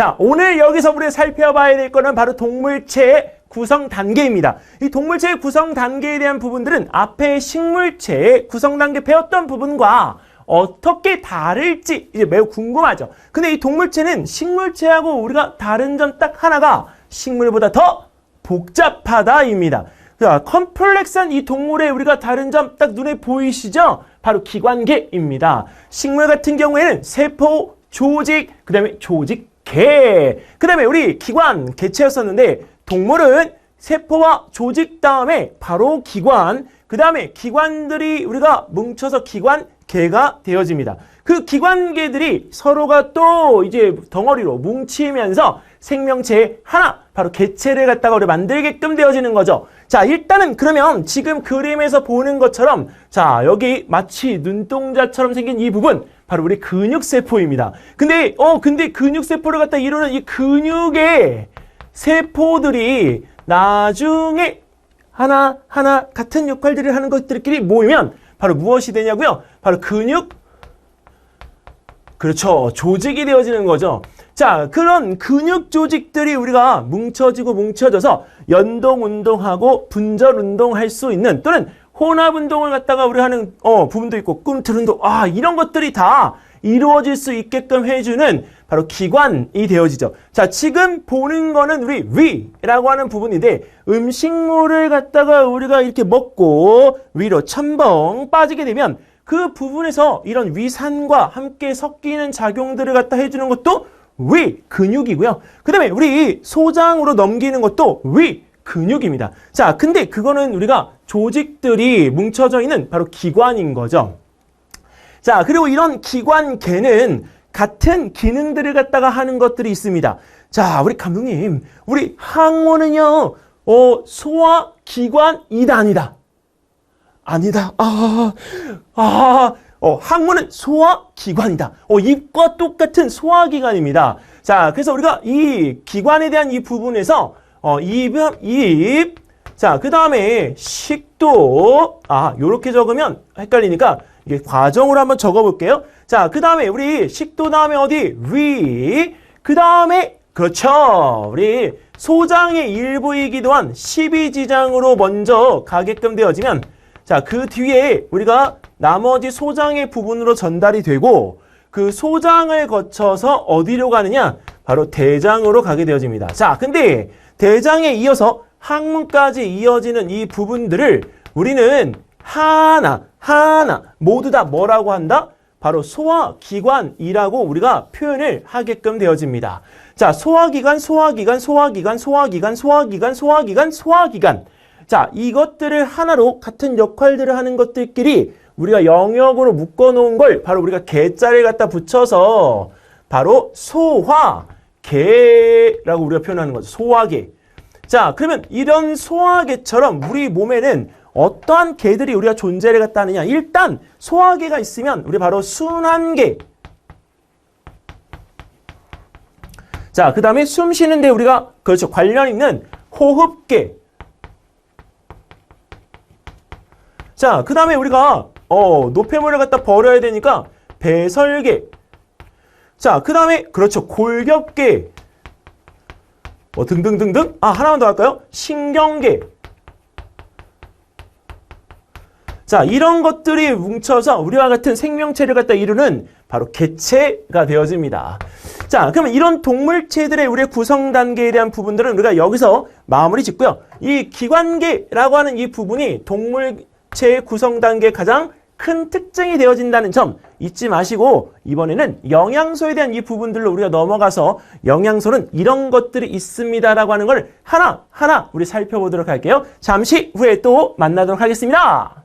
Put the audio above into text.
자, 오늘 여기서 우리가 살펴봐야 될 거는 바로 동물체의 구성 단계입니다. 이 동물체의 구성 단계에 대한 부분들은 앞에 식물체의 구성 단계 배웠던 부분과 어떻게 다를지 이제 매우 궁금하죠. 근데 이 동물체는 식물체하고 우리가 다른 점 딱 하나가 식물보다 더 복잡하다입니다. 자, 컴플렉스한 이 동물의 우리가 다른 점 딱 눈에 보이시죠? 바로 기관계입니다. 식물 같은 경우에는 세포, 조직, 그 다음에 조직 계, 그 다음에 우리 기관, 개체였었는데 동물은 세포와 조직 다음에 바로 기관, 그 다음에 기관들이 우리가 뭉쳐서 기관계가 되어집니다. 그 기관계들이 서로가 또 이제 덩어리로 뭉치면서 생명체 하나, 바로 개체를 갖다가 우리 만들게끔 되어지는 거죠. 자, 일단은 그러면 지금 그림에서 보는 것처럼 자, 여기 마치 눈동자처럼 생긴 이 부분 바로 우리 근육세포입니다. 근데 어 근데 근육세포를 갖다 이루는 이 근육의 세포들이 나중에 하나 하나 같은 역할들을 하는 것들끼리 모이면 바로 무엇이 되냐고요? 바로 근육 그렇죠. 조직이 되어지는 거죠. 자, 그런 근육 조직들이 우리가 뭉쳐지고 뭉쳐져서 연동 운동하고 분절 운동할 수 있는 또는 혼합 운동을 갖다가 우리 하는 어, 부분도 있고 꿈틀 운동 아, 이런 것들이 다 이루어질 수 있게끔 해주는 바로 기관이 되어지죠. 자, 지금 보는 거는 우리 위라고 하는 부분인데 음식물을 갖다가 우리가 이렇게 먹고 위로 첨벙 빠지게 되면 그 부분에서 이런 위산과 함께 섞이는 작용들을 갖다 해주는 것도 위 근육이고요. 그 다음에 우리 소장으로 넘기는 것도 위 근육입니다. 자, 근데 그거는 우리가 조직들이 뭉쳐져 있는 바로 기관인 거죠. 자, 그리고 이런 기관계는 같은 기능들을 갖다가 하는 것들이 있습니다. 자, 우리 감독님, 우리 항원은요, 어, 소화 기관 2단이다. 아니다. 아, 아, 어, 항문은 소화기관이다. 어, 입과 똑같은 소화기관입니다. 자, 그래서 우리가 이 기관에 대한 이 부분에서, 어, 입, 입, 자, 그 다음에 식도, 아, 요렇게 적으면 헷갈리니까 이게 과정으로 한번 적어볼게요. 자, 그 다음에 우리 식도 다음에 어디? 위, 그 다음에, 그렇죠. 우리 소장의 일부이기도 한 12지장으로 먼저 가게끔 되어지면 자, 그 뒤에 우리가 나머지 소장의 부분으로 전달이 되고 그 소장을 거쳐서 어디로 가느냐? 바로 대장으로 가게 되어집니다. 자, 근데 대장에 이어서 항문까지 이어지는 이 부분들을 우리는 하나, 하나, 모두 다 뭐라고 한다? 바로 소화기관이라고 우리가 표현을 하게끔 되어집니다. 자, 소화기관, 소화기관, 소화기관, 소화기관, 소화기관, 소화기관, 소화기관. 자, 이것들을 하나로 같은 역할들을 하는 것들끼리 우리가 영역으로 묶어놓은 걸 바로 우리가 개자를 갖다 붙여서 바로 소화 계라고 우리가 표현하는 거죠. 소화계. 자, 그러면 이런 소화계처럼 우리 몸에는 어떠한 개들이 우리가 존재를 갖다 하느냐. 일단 소화계가 있으면 우리 바로 순환계. 자, 그 다음에 숨 쉬는데 우리가 그렇죠. 관련 있는 호흡계. 자, 그 다음에 우리가 어, 노폐물을 갖다 버려야 되니까 배설계. 자, 그 다음에 그렇죠. 골격계. 뭐 등등등등. 아, 하나만 더 할까요? 신경계. 자, 이런 것들이 뭉쳐서 우리와 같은 생명체를 갖다 이루는 바로 개체가 되어집니다. 자, 그러면 이런 동물체들의 우리의 구성 단계에 대한 부분들은 우리가 여기서 마무리 짓고요. 이 기관계라고 하는 이 부분이 동물체의 구성 단계의 가장 큰 특징이 되어진다는 점 잊지 마시고 이번에는 영양소에 대한 이 부분들로 우리가 넘어가서 영양소는 이런 것들이 있습니다라고 하는 걸 하나 하나 우리 살펴보도록 할게요. 잠시 후에 또 만나도록 하겠습니다.